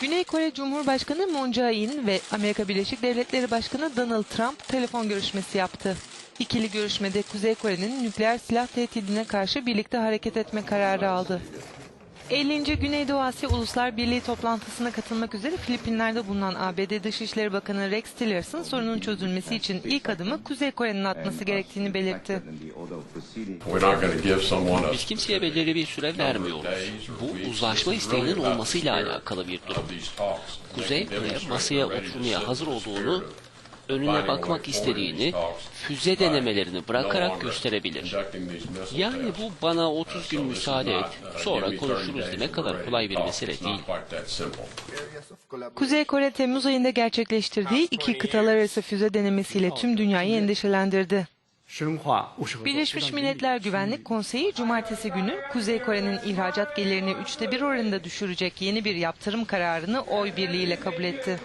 Güney Kore Cumhurbaşkanı Moon Jae-in ve Amerika Birleşik Devletleri Başkanı Donald Trump telefon görüşmesi yaptı. İkili görüşmede Kuzey Kore'nin nükleer silah tehdidine karşı birlikte hareket etme kararı aldı. 50. Güneydoğu Asya Uluslar Birliği toplantısına katılmak üzere Filipinler'de bulunan ABD Dışişleri Bakanı Rex Tillerson sorunun çözülmesi için ilk adımı Kuzey Kore'nin atması gerektiğini belirtti. Biz kimseye belirli bir süre vermiyoruz. Bu uzlaşma isteğinin olmasıyla alakalı bir durum. Kuzey Kore masaya oturmaya hazır olduğunu, önüne bakmak istediğini füze denemelerini bırakarak gösterebilir. Yani bu bana 30 gün müsaade et, sonra konuşuruz ne kadar kolay bir mesele değil. Kuzey Kore Temmuz ayında gerçekleştirdiği iki kıtalar arası füze denemesiyle tüm dünyayı endişelendirdi. Birleşmiş Milletler Güvenlik Konseyi cumartesi günü Kuzey Kore'nin ihracat gelirini üçte bir oranında düşürecek yeni bir yaptırım kararını oy birliğiyle kabul etti.